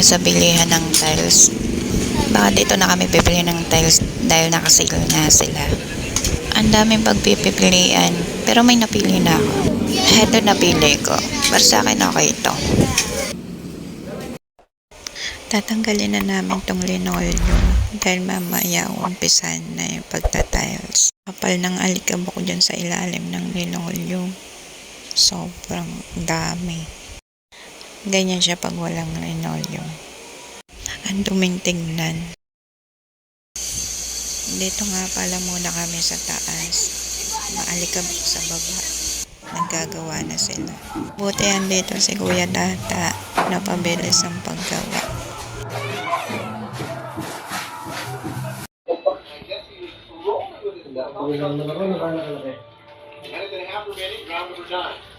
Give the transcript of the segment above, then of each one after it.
kami sa bilihan ng tiles. Baka dito na kami bibili ng tiles dahil nakasale na sila. Ang daming pagpipilian, pero may napili na ako. Heto napili ko. Para sa akin okay ito. Tatanggalin na namin tong linoleum dahil mamaya umpisan na yung pagta-tiles. Kapal ng alikabok dyan sa ilalim ng linoleum. Sobrang dami. Ganyan siya pag walang linoleum. Ang duming tingnan. Dito nga pala muna kami sa taas. Maalikabok sa baba. Nagagawa na sila. Buti yan dito si Kuya Data. Napabilis ang paggawa. Minute and a half remaining, round number nine.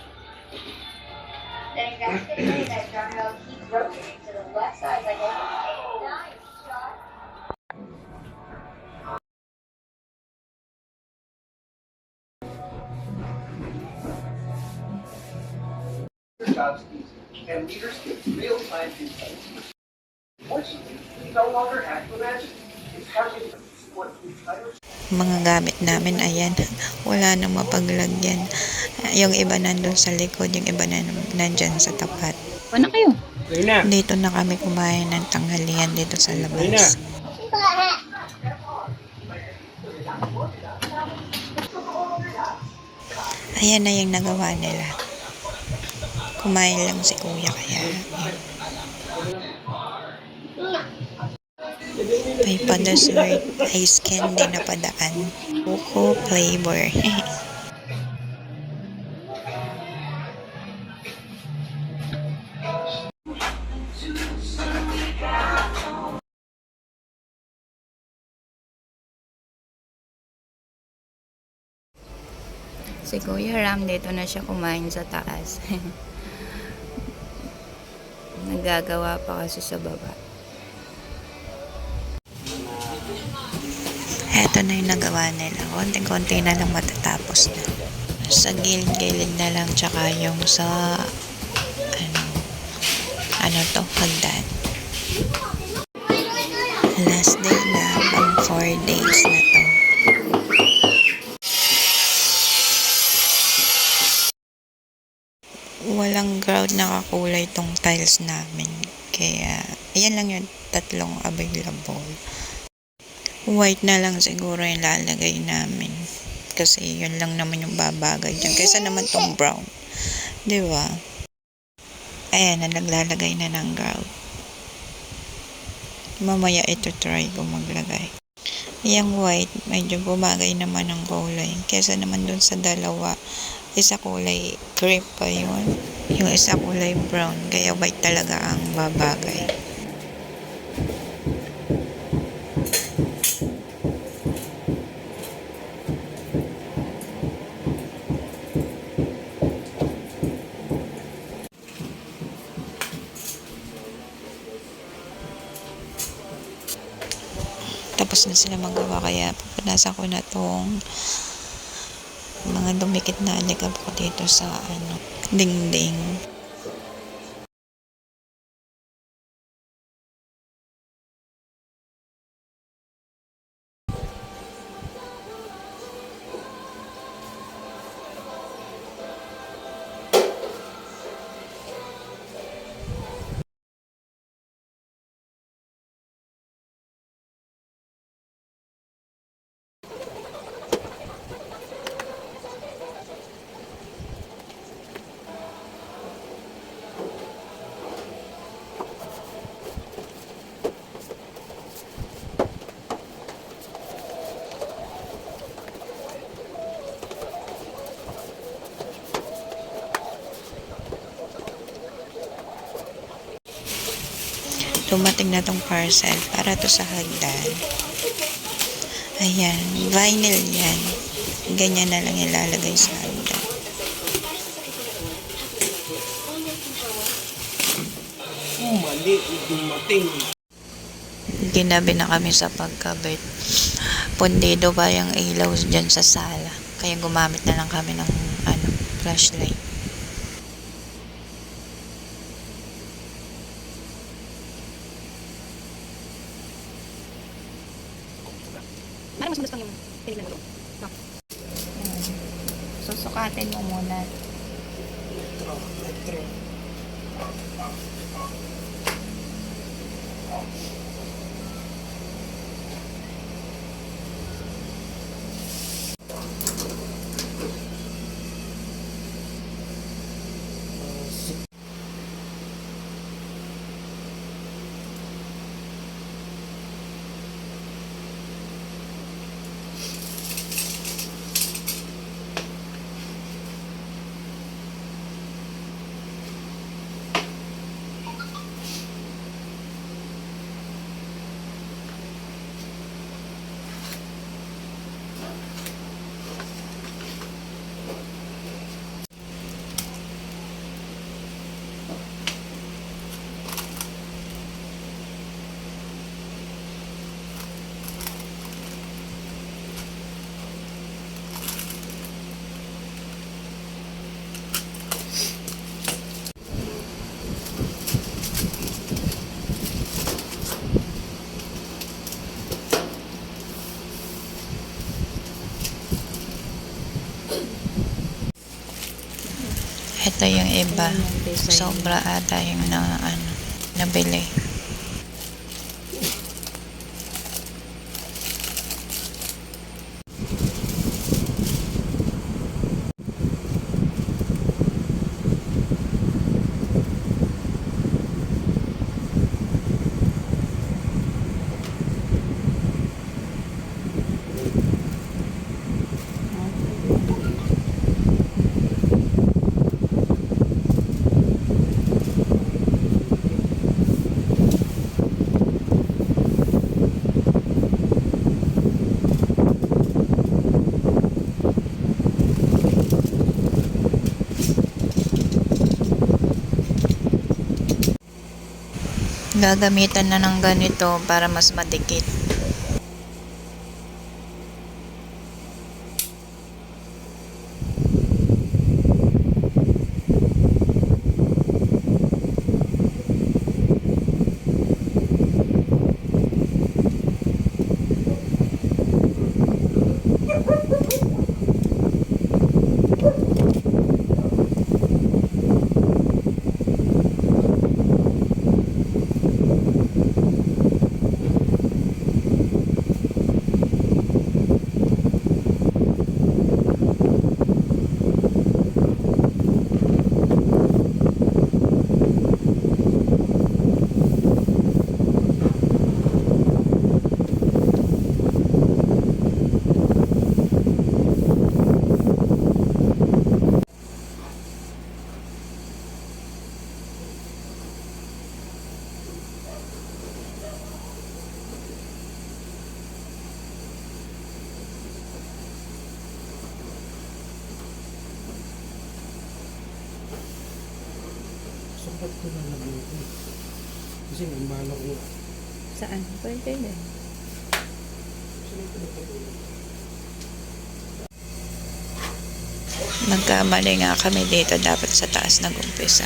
Then investigate that rotating to the left side. Like and leaders get real-time insights. Fortunately, we no longer mga gamit namin, ayan, wala nang mapaglagyan. Yung iba nandun sa likod, yung iba na nandyan sa tapat. Ano kayo? Dito na kami kumain ng tanghalian dito sa labas. Ayan na yung nagawa nila. Kumain lang si kuya kaya. yun. May pa-dessert, ice candy na padaan. Buko flavor. si Kuya Ram dito na siya kumain sa taas. Nagagawa pa kasi sa baba. Eto na yung nagawa nila. Konting-konti na lang matatapos na. Sa gilid-gilid na lang tsaka yung sa ano ano to, hagdan. Last day na pang 4 days na to. Walang ground na kakulay tong tiles namin. Kaya, ayan lang yung tatlong available. White na lang siguro yung lalagay namin. Kasi yun lang naman yung babagay dyan. Kaysa naman tong brown. Di ba? Ayan na, naglalagay na ng ground. Mamaya ito try ko maglagay. Yung white, medyo bumagay naman ng kulay. Kesa naman dun sa dalawa, isa kulay cream pa yun. Yung isa kulay brown. Kaya white talaga ang babagay. Kaya pupunasan ko na tong mga dumikit na alikabok dito sa ano dingding dumating na tong parcel para to sa hagdan ayan vinyl yan ganyan na lang ilalagay sa hagdan Oh, mali. Dumating. ginabi na kami sa pagkabit. Pundido pa yung ilaw dyan sa sala. Kaya gumamit na lang kami ng ano, flashlight. Tapos lang yung pinignan mo. No. Ayan. Susukatin mo muna. Metro, metro. Ito yung iba. Sobra ata yung na, ano, nabili. Gagamitan na ng ganito para mas madikit. Ko na ito. Kasi ang bala ko. Saan? Pwede din. Nagkamali nga kami dito dapat sa taas nag-umpisa.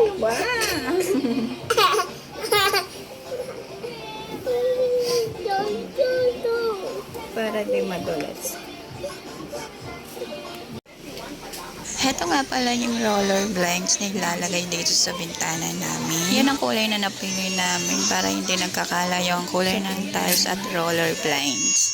Para di madulas. Heto nga pala yung roller blinds na ilalagay dito sa bintana namin. Yan ang kulay na napili namin para hindi nagkakalayo ang kulay ng tiles at roller blinds.